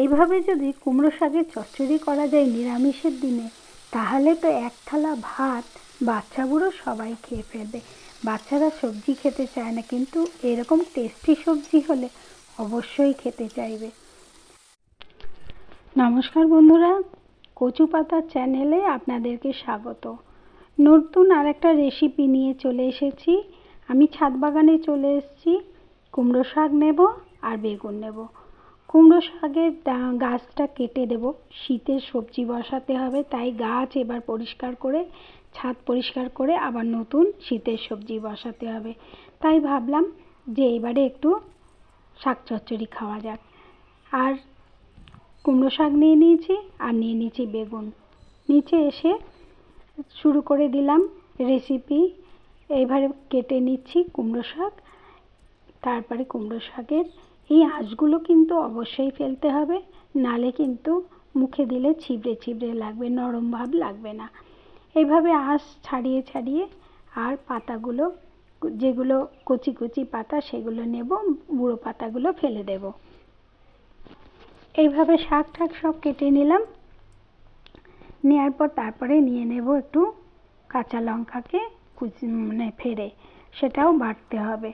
এইভাবে যদি কুমড়ো শাকের চচ্চড়ি করা যায় নিরামিষের দিনে, তাহলে তো এক থালা ভাত বাচ্চা বুড়ো সবাই খেয়ে ফেলবে। বাচ্চারা সবজি খেতে চায় না, কিন্তু এরকম টেস্টি সবজি হলে অবশ্যই খেতে চাইবে। নমস্কার বন্ধুরা, কচু পাতার চ্যানেলে আপনাদেরকে স্বাগত। নতুন আর একটা রেসিপি নিয়ে চলে এসেছি। আমি ছাদ বাগানে চলে এসেছি, কুমড়ো শাক নেব আর বেগুন নেব। কুমড়ো শাকের গাছটা কেটে দেব। শীতের সবজি বসাতে হবে, তাই গাছ এবার পরিষ্কার করে, ছাদ পরিষ্কার করে আবার নতুন শীতের সবজি বসাতে হবে। তাই ভাবলাম যে এবারে একটু শাক চচ্চড়ি খাওয়া যাক। আর কুমড়ো শাক নিয়ে নিয়েছি, আর নিয়ে নিয়েছি বেগুন। নিচে এসে শুরু করে দিলাম রেসিপি এইবারে কেটে নিচ্ছি কুমড়ো শাক, তারপরে কুমড়ো শাকের এই আঁশগুলো কিন্তু অবশ্যই ফেলতে হবে, নালে কিন্তু মুখে দিলে ছিবড়ে ছিবড়ে লাগবে, নরম ভাব লাগবে না। এইভাবে আঁশ ছাড়িয়ে ছাড়িয়ে আর পাতাগুলো, যেগুলো কচি কচি পাতা সেগুলো নেব, বুড়ো পাতাগুলো ফেলে দেব। এইভাবে শাক ঠাক সব কেটে নিলাম। নেওয়ার পর তারপরে নিয়ে নেব একটু কাঁচা লঙ্কাকে কুচি মানে ফেরে, সেটাও বাটতে হবে।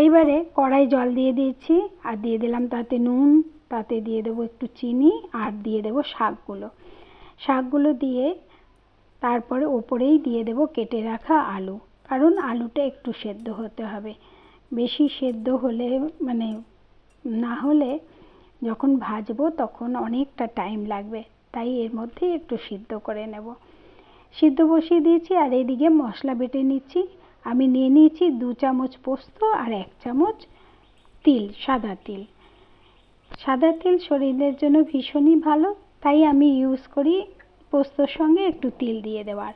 এইবারে কড়াই জল দিয়ে দিয়েছি, আর দিয়ে দিলাম তাতে নুন, তাতে দিয়ে দেবো একটু চিনি, আর দিয়ে দেবো শাকগুলো। শাকগুলো দিয়ে তারপরে ওপরেই দিয়ে দেবো কেটে রাখা আলু, কারণ আলুটা একটু সেদ্ধ হতে হবে। বেশি সেদ্ধ হলে মানে না হলে যখন ভাজবো তখন অনেকটা টাইম লাগবে, তাই এর মধ্যেই একটু সিদ্ধ করে নেব। সিদ্ধ বসিয়ে দিয়েছি, আর এদিকে মশলা বেটে নিচ্ছি। আমি নিয়ে নিয়েছি দু চামচ পোস্ত আর এক চামচ তিল, সাদা তিল। সাদা তিল শরীরের জন্য ভীষণই ভালো, তাই আমি ইউজ করি পোস্তর সঙ্গে একটু তিল দিয়ে দেওয়ার।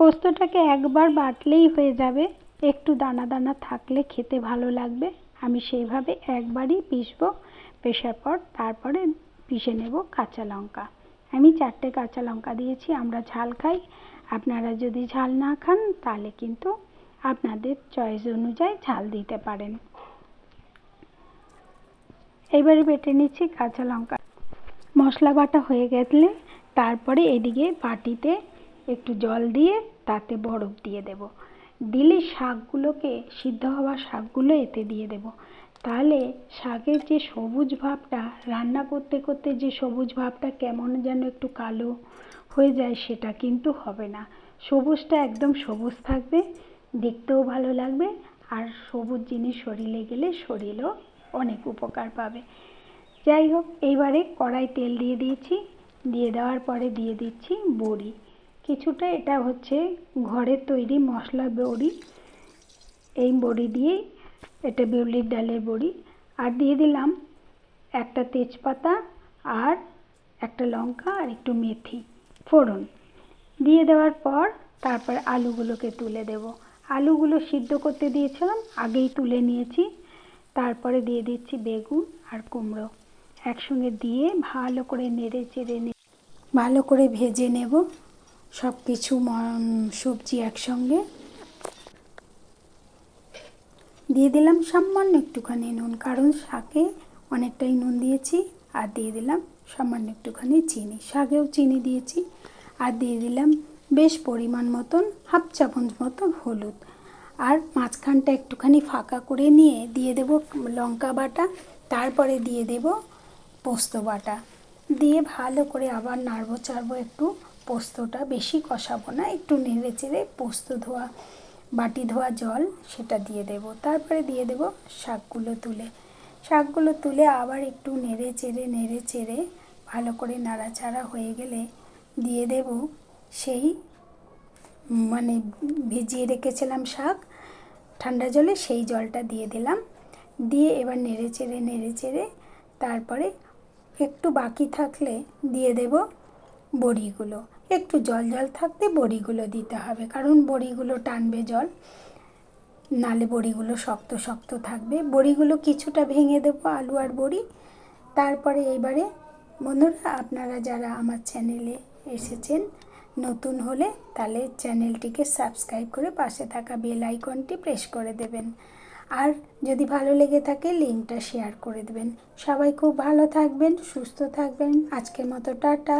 পোস্তটাকে একবার বাটলেই হয়ে যাবে, একটু দানা দানা থাকলে খেতে ভালো লাগবে। আমি সেইভাবে একবারই পিসবো পেশার পর তারপরে পিষে নেব কাঁচা লঙ্কা। আমি চারটে কাঁচা লঙ্কা দিয়েছি, আমরা ঝাল খাই। আপনারা যদি ঝাল না খান, তাহলে কিন্তু আপনাদের চয়েস অনুযায়ী ঝাল দিতে পারেন। এবারে বেটে নিচ্ছি কাঁচা লঙ্কা। মশলা বাটা হয়ে গেলে তারপরে এদিকে বাটিতে একটু জল দিয়ে তাতে বরফ দিয়ে দেব। দিলে শাকগুলোকে, সিদ্ধ হওয়া শাকগুলো এতে দিয়ে দেব। তাহলে শাকের যে সবুজ ভাবটা, রান্না করতে করতে যে সবুজ ভাবটা কেমন যেন একটু কালো হয়ে যায় সেটা কিন্তু হবে না। সবুজটা একদম সবুজ থাকবে, দেখতেও ভালো লাগবে আর সবুজ জিনিস শরীরে গেলে শরীরও অনেক উপকার পাবে। যাই হোক, এইবারে কড়াই তেল দিয়ে দিয়েছি, দিয়ে দেওয়ার পরে দিয়ে দিচ্ছি বড়ি। কিছুটা এটা হচ্ছে ঘরের তৈরি মশলা বড়ি। এই বড়ি দিয়েই এটা বিউলির ডালের বড়ি। আর দিয়ে দিলাম একটা তেজপাতা আর একটা লঙ্কা আর একটু মেথি। ফোড়ন। দিয়ে দেওয়ার পর তারপরে আলুগুলোকে তুলে দেব। আলুগুলো সিদ্ধ করতে দিয়েছিলাম, আগেই তুলে নিয়েছি। তারপরে দিয়ে দিচ্ছি বেগুন আর কুমড়ো। একসঙ্গে দিয়ে ভালো করে নেড়ে চেড়ে নে ভালো করে ভেজে নেব। সব কিছু সবজি একসঙ্গে। দিয়ে দিলাম সামান্য একটুখানি নুন, কারণ শাকে অনেকটাই নুন দিয়েছি। আর দিয়ে দিলাম সামান্য একটুখানি চিনি। শাকেও চিনি দিয়েছি। আর দিয়ে দিলাম বেশ পরিমাণ মতন, হাফ চামচ মতন হলুদ। আর মাঝখানটা একটুখানি ফাঁকা করে নিয়ে দিয়ে দেব লঙ্কা বাটা, তারপরে দিয়ে দেব পোস্ত বাটা। দিয়ে ভালো করে আবার নাড়বো চাড়বো একটু, পোস্তটা বেশি কষাবো না, একটু নেড়ে চেড়ে পোস্ত ধোয়া, বাটি ধোয়া জল সেটা দিয়ে দেব। তারপরে দিয়ে দেব শাকগুলো তুলে। শাকগুলো তুলে আবার একটু নেড়ে চেড়ে নেড়ে চেড়ে ভালো করে নাড়াচাড়া হয়ে গেলে দিয়ে দেব সেই মানে ভিজিয়ে রেখেছিলাম শাক, ঠান্ডা জলে সেই জলটা দিয়ে দিলাম। দিয়ে এবার নেড়ে চেড়ে নেড়ে চেড়ে তারপরে একটু বাকি থাকলে দিয়ে দেব বড়িগুলো। একটু জল জল থাকতে বড়িগুলো দিতে হবে, কারণ বড়িগুলো টানবে জল, নালে বড়িগুলো শক্ত শক্ত থাকবে। বড়িগুলো কিছুটা ভেঙে দেবো আলু আর বড়ি। তারপরে এইবারে বন্ধুরা, আপনারা যারা আমার চ্যানেলে এসেছেন। নতুন হলে তাহলে চ্যানেলটিকে সাবস্ক্রাইব করে পাশে থাকা বেল আইকনটি প্রেস করে দেবেন। আর যদি ভালো লেগে থাকে লিঙ্কটা শেয়ার করে দেবেন। সবাই খুব ভালো থাকবেন, সুস্থ থাকবেন। আজকের মতো টাটা।